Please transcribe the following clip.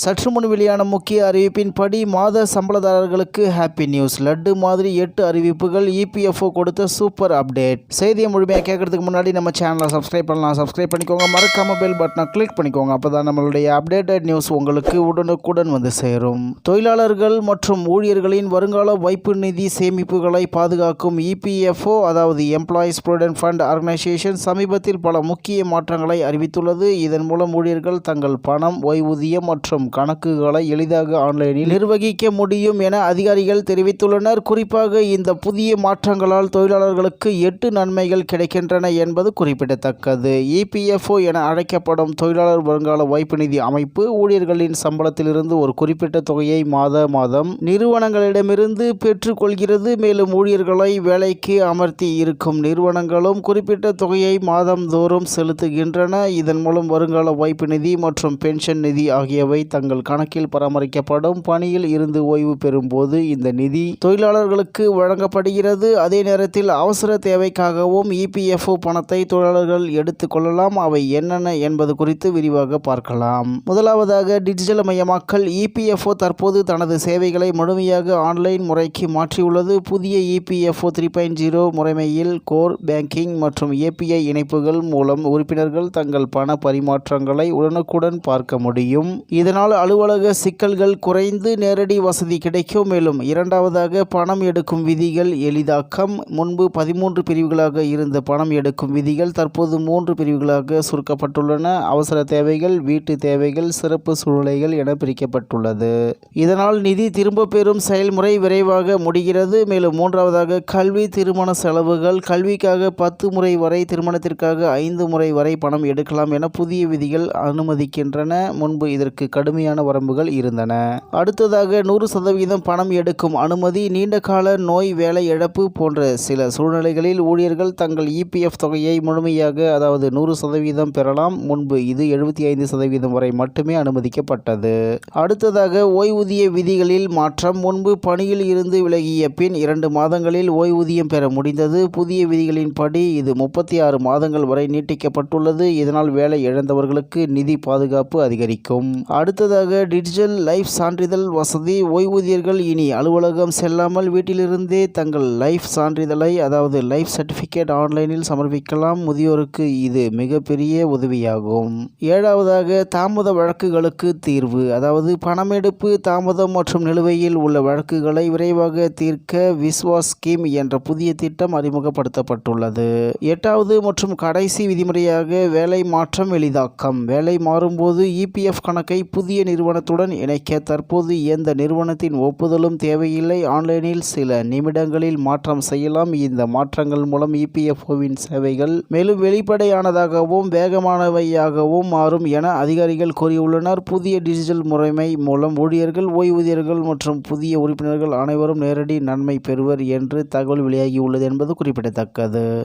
சற்று முன் வெளியான முக்கிய அறிவிப்பின்படி மாத சம்பளதாரர்களுக்கு ஹாப்பி நியூஸ் லட்டு மாதிரி எட்டு அறிவிப்புகள் இபிஎஃப்ஓ கொடுத்த சூப்பர் அப்டேட் செய்தியை முழுமையாக கேட்கறதுக்கு முன்னாடி நம்ம சேனலை சப்ஸ்கிரைப் பண்ணலாம். சப்ஸ்கிரைப் பண்ணிக்கோங்க. மறக்காம பெல் பட்டனை கிளிக் பண்ணிக்கோங்க. அப்போ தான் நம்மளுடைய அப்டேட்டட் நியூஸ் உங்களுக்கு உடனுக்குடன் வந்து சேரும். தொழிலாளர்கள் மற்றும் ஊழியர்களின் வருங்கால வைப்பு நிதி சேமிப்புகளை பாதுகாக்கும் இபிஎஃப்ஓ அதாவது எம்ப்ளாயீஸ் ப்ரொவிடென்ட் ஃபண்ட் ஆர்கனைசேஷன் சமீபத்தில் பல முக்கிய மாற்றங்களை அறிவித்துள்ளது. இதன் மூலம் ஊழியர்கள் தங்கள் பணம் ஓய்வூதியம் மற்றும் கணக்குகளை எளிதாக ஆன்லைனில் நிர்வகிக்க முடியும் என அதிகாரிகள் தெரிவித்துள்ளனர். குறிப்பாக இந்த புதிய மாற்றங்களால் தொழிலாளர்களுக்கு எட்டு நன்மைகள் கிடைக்கின்றன என்பது குறிப்பிடத்தக்கது. இபிஎஃப்ஓ என அழைக்கப்படும் தொழிலாளர் வருங்கால வைப்பு நிதி அமைப்பு ஊழியர்களின் சம்பளத்திலிருந்து ஒரு குறிப்பிட்ட தொகையை மாத மாதம் நிறுவனங்களிடமிருந்து பெற்றுக்கொள்கிறது. மேலும் ஊழியர்களை வேலைக்கு அமர்த்தி இருக்கும் நிறுவனங்களும் குறிப்பிட்ட தொகையை மாதந்தோறும் செலுத்துகின்றன. இதன் மூலம் வருங்கால வைப்பு நிதி மற்றும் பென்ஷன் நிதி ஆகியவை தங்கள் கணக்கில் பராமரிக்கப்படும் பணியில் இருந்து ஓய்வு பெறும்போது இந்த நிதி தொழிலாளர்களுக்கு வழங்கப்படுகிறது. அதே நேரத்தில் அவசர தேவைக்காகவும் இபிஎஃப்ஓ பணத்தை தொழிலாளர்கள் எடுத்துக்கொள்ளலாம் அவை என்னென்ன என்பது குறித்து விரிவாக பார்க்கலாம். முதலாவதாக டிஜிட்டல் மயமாக்கல். இபிஎஃப்ஓ தற்போது தனது சேவைகளை முழுமையாக ஆன்லைன் முறைக்கு மாற்றியுள்ளது. புதிய இபிஎஃப்ஓ த்ரீ பாயிண்ட் ஜீரோ முறைமையில் கோர் பேங்கிங் மற்றும் ஏபிஐ இணைப்புகள் மூலம் உறுப்பினர்கள் தங்கள் பண பரிமாற்றங்களை உடனுக்குடன் பார்க்க முடியும். இதனால் அலுவலக சிக்கல்கள் குறைந்து நேரடி வசதி கிடைக்கும். மேலும் இரண்டாவதாக பணம் எடுக்கும் விதிகள் எளிதாக்கம். முன்பு பதிமூன்று பிரிவுகளாக இருந்த பணம் எடுக்கும் விதிகள் தற்போது மூன்று பிரிவுகளாக சுருக்கப்பட்டுள்ளன. அவசர தேவைகள் வீட்டு தேவைகள் சிறப்பு சூழ்நிலைகள் என பிரிக்கப்பட்டுள்ளது. இதனால் நிதி திரும்ப பெறும் செயல்முறை விரைவாக முடிகிறது. மேலும் மூன்றாவதாக கல்வி திருமண செலவுகள். கல்விக்காக பத்து முறை வரை திருமணத்திற்காக ஐந்து முறை வரை பணம் எடுக்கலாம் என புதிய விதிகள் அனுமதிக்கின்றன. முன்பு இதற்கு கடும் கடுமையான வரம்புகள் இருந்தன. அடுத்ததாக நூறு சதவீதம் பணம் எடுக்கும் அனுமதி நீண்ட கால நோய் வேலை இழப்பு போன்ற சில சூழ்நிலைகளில் ஊழியர்கள் தங்கள் இபிஎஃப் தொகையை முழுமையாக அதாவது நூறு சதவீதம் பெறலாம். முன்பு இது எழுபத்தி ஐந்து சதவீதம் வரை மட்டுமே அனுமதிக்கப்பட்டது. அடுத்ததாக ஓய்வூதிய விதிகளில் மாற்றம். முன்பு பணியில் இருந்து விலகிய பின் இரண்டு மாதங்களில் ஓய்வூதியம் பெற முடிந்தது. புதிய விதிகளின்படி இது முப்பத்தி ஆறு மாதங்கள் வரை நீட்டிக்கப்பட்டுள்ளது. இதனால் வேலை இழந்தவர்களுக்கு நிதி பாதுகாப்பு அதிகரிக்கும். அடுத்த அடுத்ததாக டிஜிட்டல் லைஃப் சான்றிதழ் வசதி ஓய்வூதியர்கள் இனி அலுவலகம் செல்லாமல் வீட்டிலிருந்தே தங்கள் லைஃப் சான்றிதழை அதாவது லைஃப் சர்டிஃபிகேட் ஆன்லைனில் சமர்ப்பிக்கலாம். முதியோருக்கு இது மிகப்பெரிய உதவியாகும். ஏழாவதாக தாமத வழக்குகளுக்கு தீர்வு. அதாவது பணமெடுப்பு தாமதம் மற்றும் நிலுவையில் உள்ள வழக்குகளை விரைவாக தீர்க்க விஸ்வாஸ் ஸ்கீம் என்ற புதிய திட்டம் அறிமுகப்படுத்தப்பட்டுள்ளது. எட்டாவது மற்றும் கடைசி விதிமுறையாக வேலை மாற்றம் எளிதாக்கம். வேலை மாறும்போது இபிஎஃப் கணக்கை புதிய நிறுவனத்துடன் இணைக்க தற்போது எந்த நிறுவனத்தின் ஒப்புதலும் தேவையில்லை. ஆன்லைனில் சில நிமிடங்களில் மாற்றம் செய்யலாம். இந்த மாற்றங்கள் மூலம் இபிஎஃப்ஓவின் சேவைகள் மேலும் வெளிப்படையானதாகவும் வேகமானவையாகவும் மாறும் என அதிகாரிகள் கூறியுள்ளனர். புதிய டிஜிட்டல் முறைமை மூலம் ஊழியர்கள் ஓய்வூதியர்கள் மற்றும் புதிய உறுப்பினர்கள் அனைவரும் நேரடி நன்மை பெறுவர் என்று தகவல் வெளியாகியுள்ளது என்பது குறிப்பிடத்தக்கது.